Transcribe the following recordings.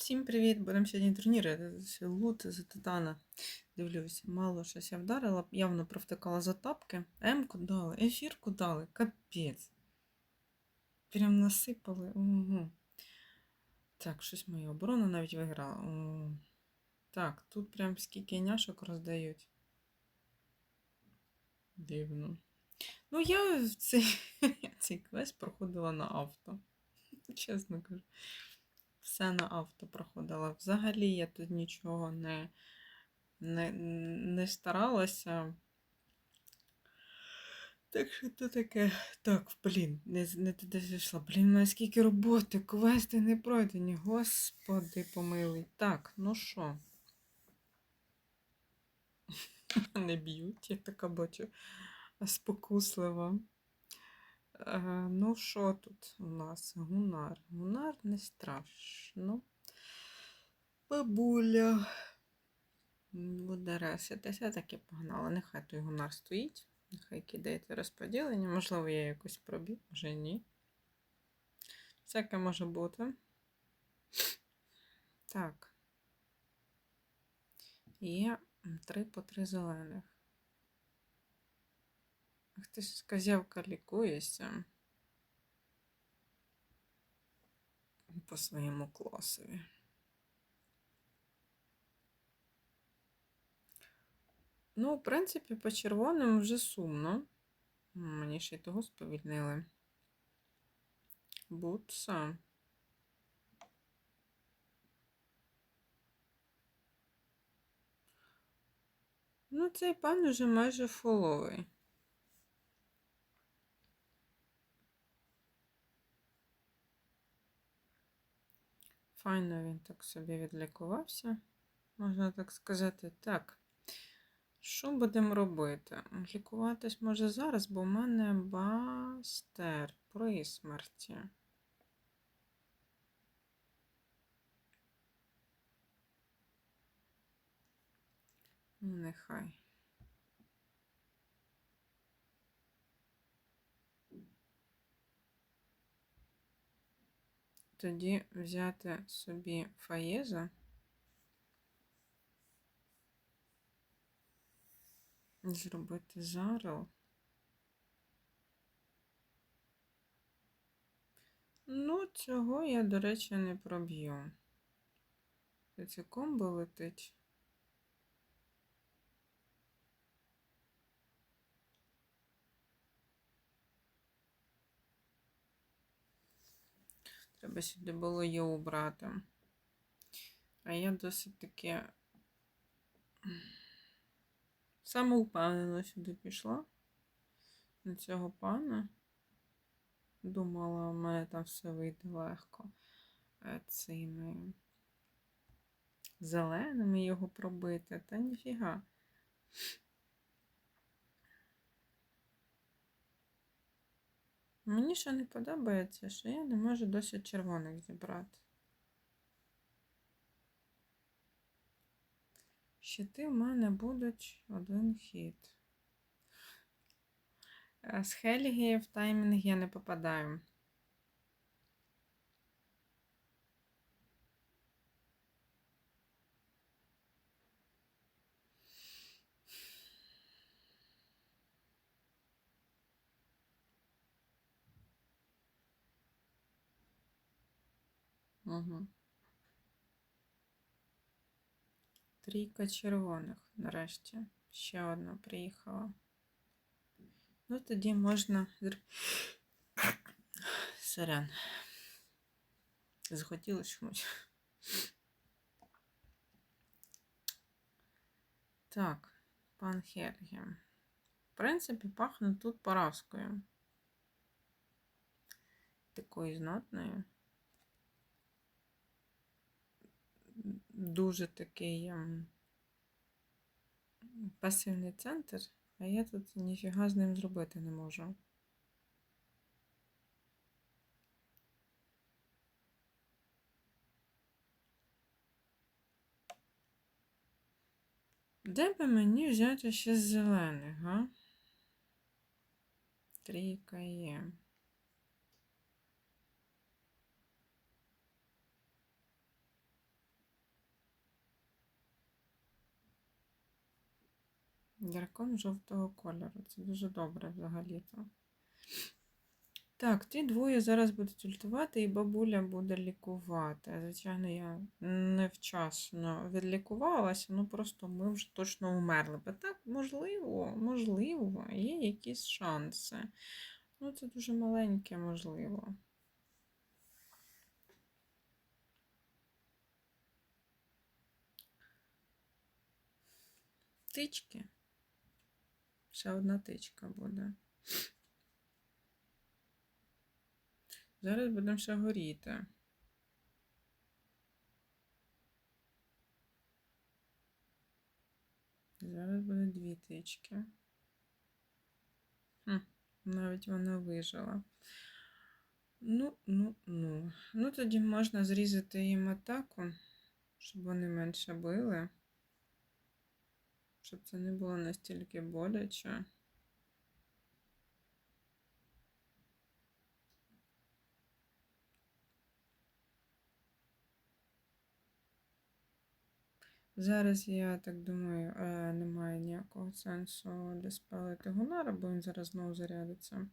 Всім привіт! Будемо сьогодні турніри. Лут за титана. Дивлюсь, мало щось я вдарила, явно провтикала за тапки. М-ку дали, ефірку дали, капець. Прям насипали. Угу. Так, щось моя оборона навіть виграла. О. Так, тут прям скільки няшок роздають. Дивно. Ну, я цей, цей квест проходила на авто. Чесно кажу. Все на авто проходила. Взагалі я тут нічого не, не, не старалася. Так що то таке. Так, блін, не, не туди зайшла. Блін, у мене скільки роботи, квести не пройдені. Господи помилуй. Так, ну що? Не б'ють, я така бачу спокуслива. Ну, що тут у нас? Гунар. Гунар не страшно. Бабуля. Буде реситися, так і погнала. Нехай той гунар стоїть. Нехай кидається розподілення. Можливо, я якось пробіг, може ні. Всяке може бути. Так. Є три по три зелених. Ах ти ж козявка лікуєшся. По своєму класові. Ну, в принципі, по червоним вже сумно. Мені ще й того сповільнили. Бутса. Ну, цей пан уже майже фоловий. Файно він так собі відлікувався, можна так сказати. Так, що будемо робити? Лікуватись може зараз, бо в мене бастер при смерті. Нехай. Тоді взяти собі фаєза. Зробити жарел. Ну, цього я, до речі, не проб'ю. Це комбо летить. Треба сюди було її убрати. А я досить таки самоупевнено сюди пішла на цього пана. Думала, у мене там все вийде легко е, цими зеленими його пробити, та ніфіга. Мені ще не подобається, що я не можу досить червоних зібрати. Щити в мене будуть один хід. З Хельгії в таймінг я не попадаю. Угу. Трійка червоних нарешті. Ще одна приїхала. Ну, тоді можна. Сорян. Захотілося чомусь. Так, пан Хельгем. В принципі, пахне тут поразкою. Такою знатною. Дуже такий ем, пасивний центр, а я тут ніфіга з ним зробити не можу. Де би мені взяти ще з зелених, га? Трійка є. Дракон жовтого кольору. Це дуже добре взагалі-то. Так, ті двоє зараз будуть ультувати, і бабуля буде лікувати. Звичайно, я невчасно відлікувалася, ну просто ми вже точно вмерли. Бо так, можливо, можливо, є якісь шанси. Ну, це дуже маленьке, можливо. Тички. Ще одна тичка буде. Зараз будемо ще горіти. Зараз буде дві тички. Хм, навіть вона вижила. Ну, ну, ну. Ну, тоді можна зрізати їм атаку, щоб вони менше били. Щоб це не було настільки боляче. Зараз, я так думаю, немає ніякого сенсу диспелити Гунара, бо він зараз знову зарядиться.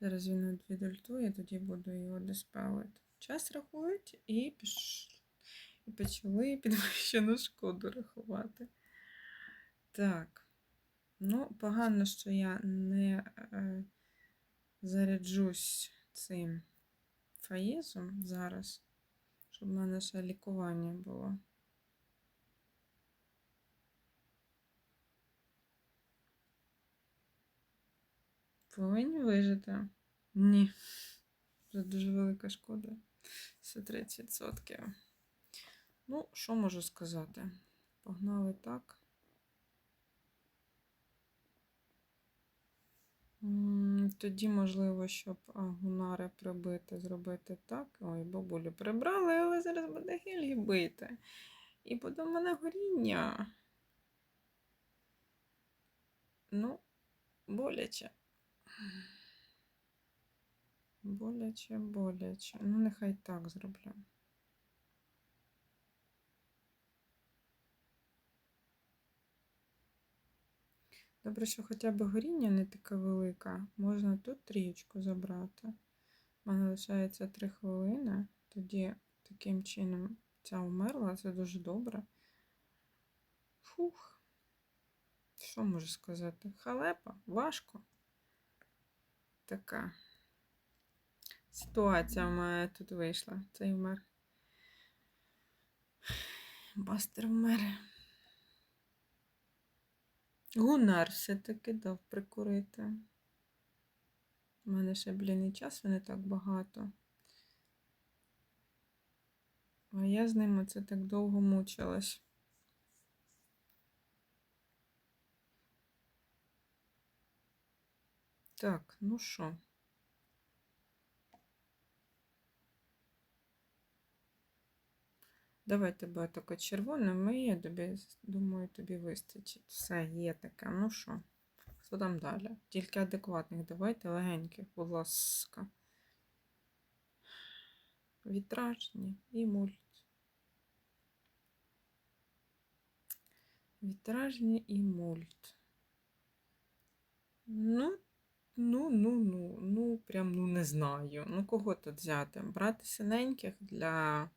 Зараз він відультує, тоді буду його диспелити. Час рахують і піш... і почали підвищену шкоду рахувати. Так. Ну, погано, що я не е, заряджусь цим фаєзом зараз щоб в мене ще лікування було. Повинні вижити? Ні. Це дуже велика шкода. Це 30%. Ну, що можу сказати? Погнали так. Тоді, можливо, щоб гунари прибити, зробити так. Ой, бабулю прибрали, але зараз буде гілі бити. І буде в мене горіння. Ну, боляче. Боляче, боляче. Ну, нехай так зроблю. Добре, що хоча б горіння не таке велике. Можна тут трієчку забрати. У мене лишається 3 хвилини. Тоді таким чином ця умерла, це дуже добре. Фух. Що можу сказати? Халепа, важко. Така ситуація в мене тут вийшла. Цей вмер. Бастер вмер. Гунар все-таки дав прикурити. У мене ще, блін, і часу не так багато. А я з ним оце так довго мучилась. Так, ну що? Давай тебе таке червоним, і я тобі, думаю, тобі вистачить. Все, є таке. Ну що, хто там далі? Тільки адекватних давайте легеньких, будь ласка. Вітражні і мульт. Вітражні і мульт. Ну, ну, ну, ну, ну, прям ну не знаю. Ну, кого тут взяти? Брати синеньких для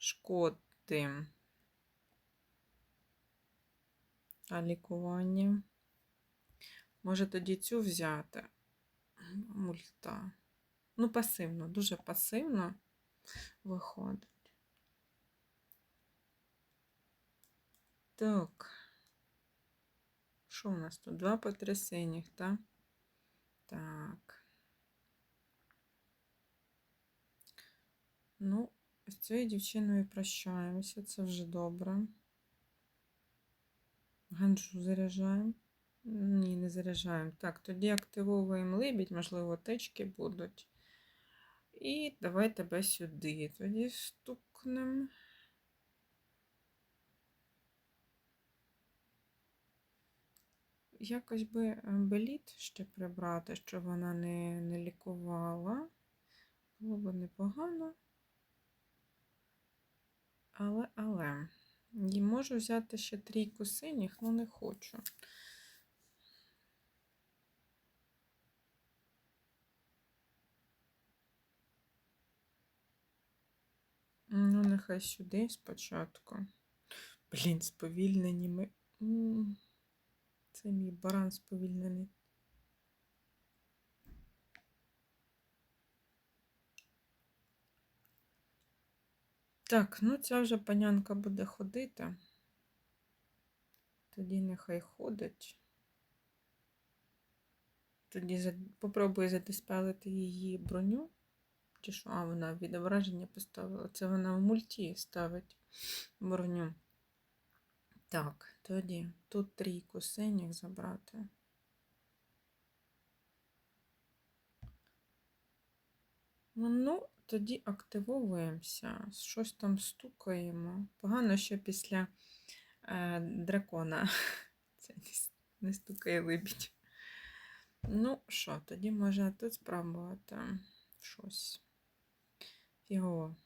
шкоди. А лікування. Може тоді цю взяти. Мульта. Ну, пасивно, дуже пасивно виходить. Так. Що у нас тут? Два по три синіх, так? Так. Ну, з цією дівчиною прощаємося, це вже добре. Ганджу заряджаємо. Ні, не заряджаємо. Так, тоді активовуємо либідь, можливо, течки будуть. І давай тебе сюди. Тоді стукнемо. Якось би е, беліт ще прибрати, щоб вона не, не лікувала. Було б непогано. Але, але, І можу взяти ще трійку синіх, але не хочу. Ну, нехай сюди спочатку. Блін, сповільнені ми. Це мій баран сповільнений. Так, ну ця вже панянка буде ходити. Тоді нехай ходить. Тоді попробую задиспелити її броню. Чи що? А, вона відображення поставила. Це вона в мульті ставить броню. Так, тоді тут трійку синіх забрати. Ну, тоді активовуємося, щось там стукаємо. Погано, що після е, дракона це не, стукає либідь. Ну, що, тоді може тут спробувати щось. Фігово.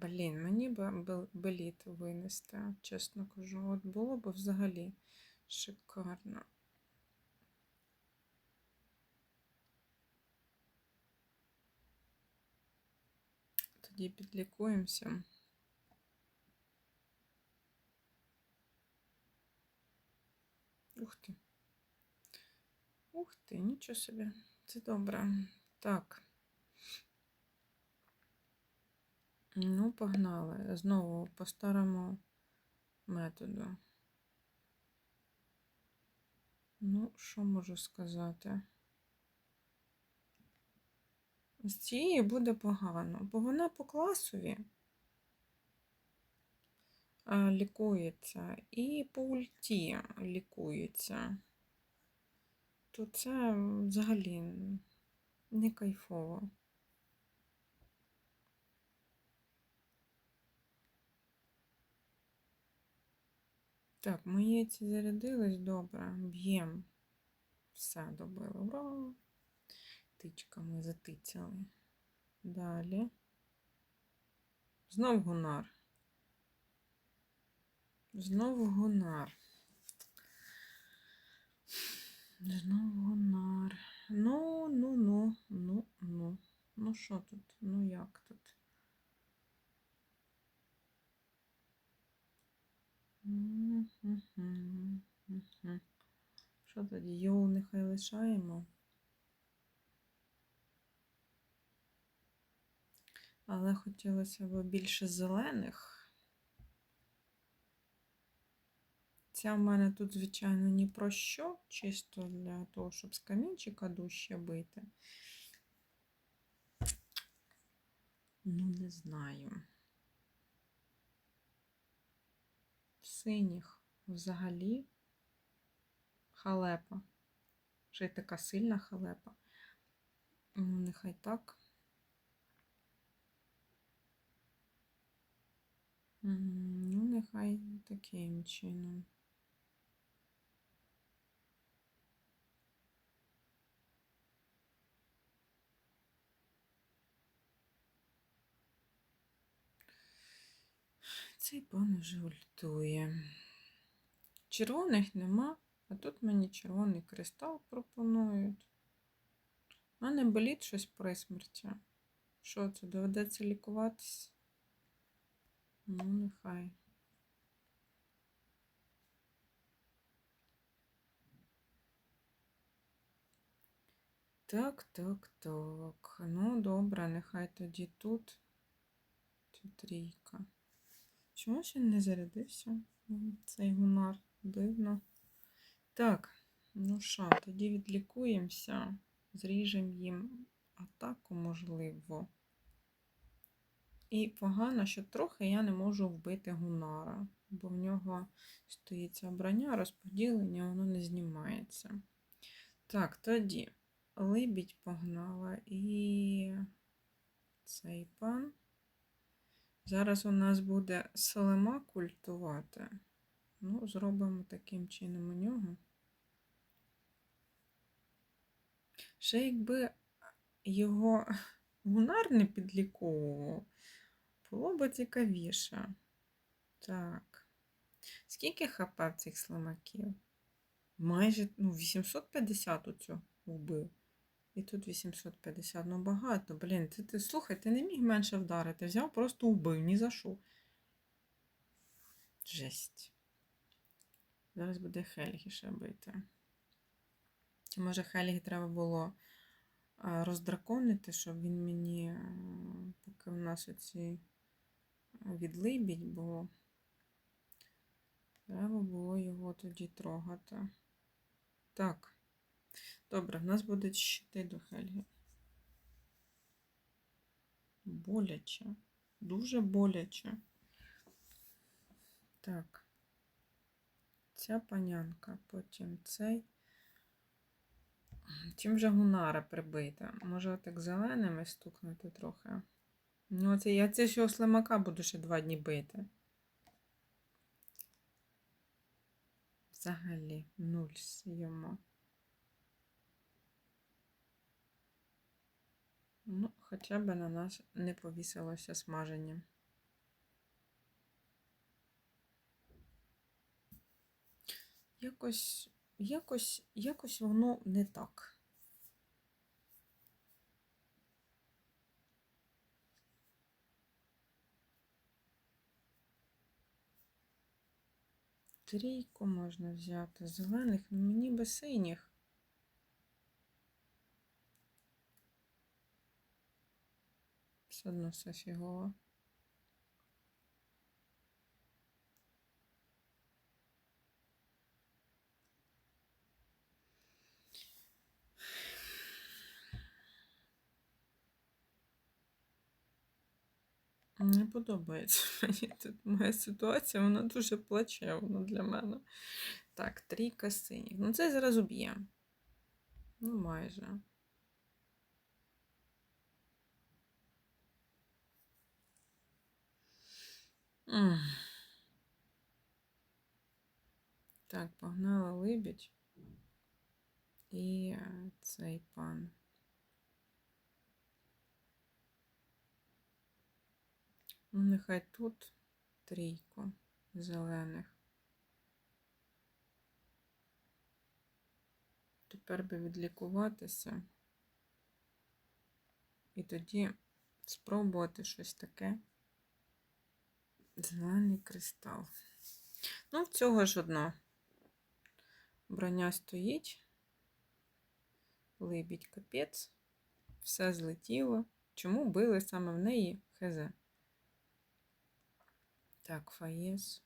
Блін, мені би беліт винести, чесно кажу. От було б взагалі шикарно. Тоді підлікуємося. Ух ти. Ух ти, нічого собі. Це добре. Так. Ну, погнали. Знову по старому методу. Ну, що можу сказати? З цією буде погано, бо вона по класові лікується і по ульті лікується. То це взагалі не кайфово. Так, мої ці зарядились добре. Б'єм. Все добило. Ура! Тичками затицяли. Далі. Знов гунар. Знов гунар. Знов гунар. Ну, ну, ну, ну, ну. Ну, що тут? Ну, як тут? Що тоді? Йоу нехай лишаємо. Але хотілося б більше зелених. Ця в мене тут, звичайно, ні про що, чисто для того, щоб з камінчика дужче бити. Ну, не знаю. Синіх взагалі халепа. Вже й така сильна халепа. Ну, нехай так. Ну, нехай таким чином. Цей пан уже ультує. Червоних нема, а тут мені червоний кристал пропонують. У мене болить щось при смерті. Що це, доведеться лікуватись? Ну, нехай. Так, так, так. Ну, добре, нехай тоді тут. Тут трійка. Чому ще не зарядився цей гунар? Дивно. Так, ну що, тоді відлікуємося, зріжемо їм атаку, можливо. І погано, що трохи я не можу вбити гунара, бо в нього стоїть броня, розподілення, воно не знімається. Так, тоді либідь погнала і цей пан. Зараз у нас буде Салема культувати. Ну, зробимо таким чином у нього. Ще якби його гунар не підліковував, Було би цікавіше. Так. Скільки хп в цих слимаків? Майже ну, 850 оцю вбив. І тут 850. Ну багато. Блін, ти, ти слухай, ти не міг менше вдарити. Взяв, просто вбив, ні за що. Жесть. Зараз буде Хельгі ще бити. Чи може Хельгі треба було а, роздраконити, щоб він мені, поки в нас оці відлибідь, бо треба було його тоді трогати. Так. Добре, в нас будуть щити до Хельги. Боляче. Дуже боляче. Так. Ця панянка, потім цей. Чим вже гунара прибита? Може, так зеленими стукнути трохи. Ну, це я це ще слимака буду ще два дні бити. Взагалі, нуль йому. Ну, хоча б на нас не повісилося смаження. Якось, якось, якось воно не так. Трійку можна взяти зелених, ну мені би синіх. Все одно все фігово. Не подобається мені тут моя ситуація, вона дуже плачевна для мене. Так, трійка синіх. Ну, це зараз уб'є. Ну, майже. Так, погнала либідь. І е, цей пан. Нехай тут трійку зелених. Тепер би відлікуватися. І тоді спробувати щось таке. Зелений кристал. Ну, в цього ж одно. Броня стоїть. Либідь капець. Все злетіло. Чому били саме в неї хз? Так, фаєс.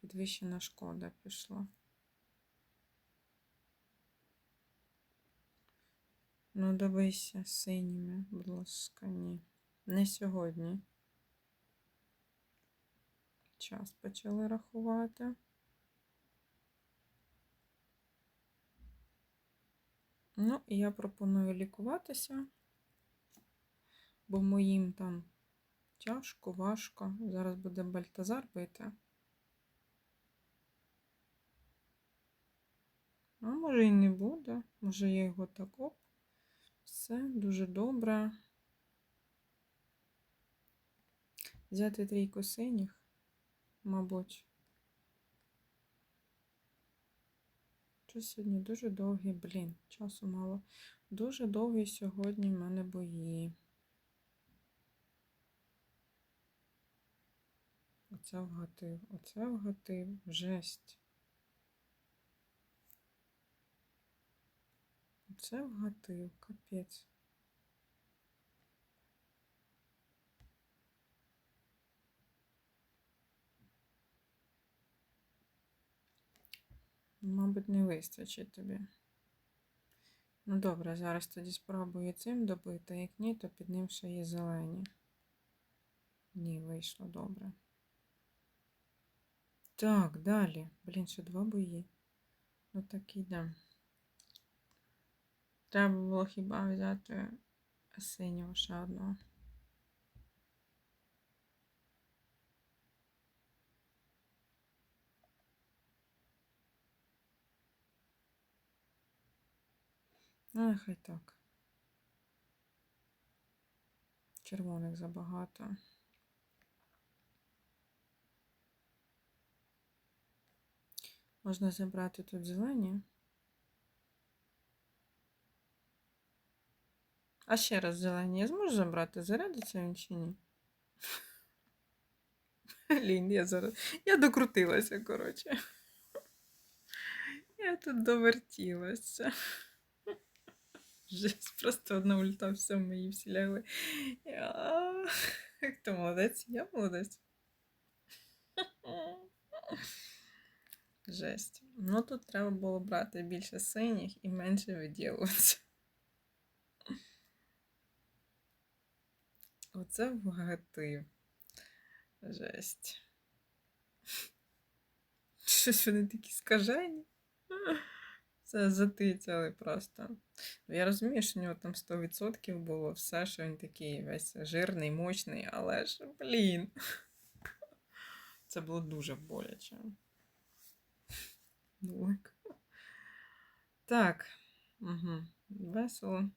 Підвищена шкода пішла. Ну, добийся синіми, будь ласка, ні. Не сьогодні. Час почали рахувати. Ну, і я пропоную лікуватися, бо моїм там тяжко, важко. Зараз буде Бальтазар бити. А може і не буде. Може я його так оп. Все, дуже добре. Взяти трійку синіх, мабуть. Що сьогодні дуже довгий, блін, часу мало. Дуже довгий сьогодні в мене бої. Оце вгатив, оце вгатив, жесть. Оце вгатив, капець. Мабуть, не вистачить тобі. Ну, добре, зараз тоді спробую цим добити, як ні, то під ним ще є зелені. Ні, вийшло добре. Так, далі. Блін, ще два бої. Ну так і йдемо. Треба було хіба взяти синього ще одного. Ну, нехай так. червоних забагато. Можна забрати тут зелені. А ще раз зелені я зможу забрати? Зарядиться він чи ні? Блін, я зараз. Я докрутилася, коротше. Я тут довертілася. Жесть, просто одна ульта, все, мої всі лягли. Я... Хто молодець? Я молодець. Жесть. Ну тут треба було брати більше синіх і менше виділуватися. Оце вгатив. Жесть. Щось вони такі скажені. Це затицяли просто. Ну, Я розумію, що у нього там 100% було все, що він такий весь жирний, мощний, але ж, блін. Це було дуже боляче. Нулик. Так. Угу. Весело.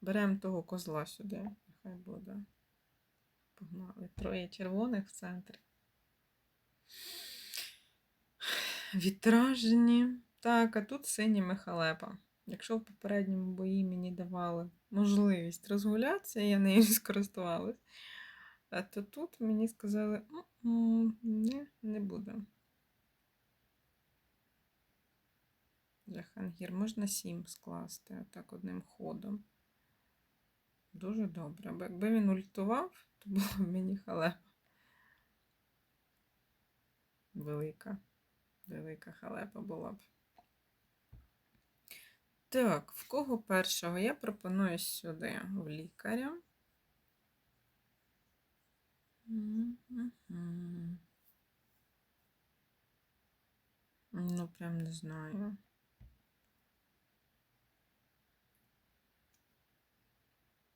Беремо того козла сюди. Нехай буде. Погнали. Троє червоних в центрі. Вітражні. Так, а тут синіми халепа. Якщо в попередньому бої мені давали можливість розгулятися, я нею скористувалась. То тут мені сказали, «М-м, не, не буде. Джахангір, можна сім скласти отак одним ходом. Дуже добре. Бо якби він ультував, то було б мені халепа. Велика. Велика халепа була б. Так, в кого першого? Я пропоную сюди в лікаря. Ну, прям не знаю.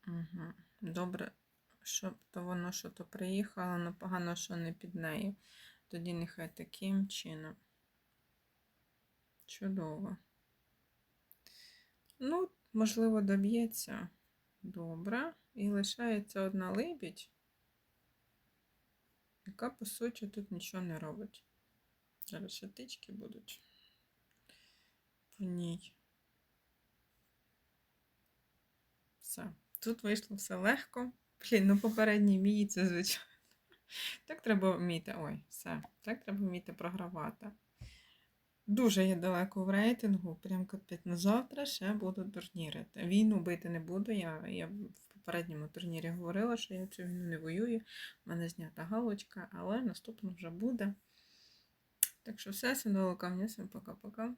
Угу. Добре, щоб то воно що то приїхало, але погано, що не під нею. Тоді нехай таким чином. Чудово. Ну, можливо, доб'ється. Добре. І лишається одна либідь, яка, по суті, тут нічого не робить. Зараз ще тички будуть по ній. Все. Тут вийшло все легко. Блін, ну попередній мій це, звичайно. Так треба вміти. Ой, все. Так треба вміти програвати. Дуже я далеко в рейтингу, прям капець. На завтра ще буду турнірити. Війну бити не буду. Я я в попередньому турнірі говорила, що я цю війну не воюю. У мене знята галочка, але наступно вже буде. Так що все, всім до всім пока-пока.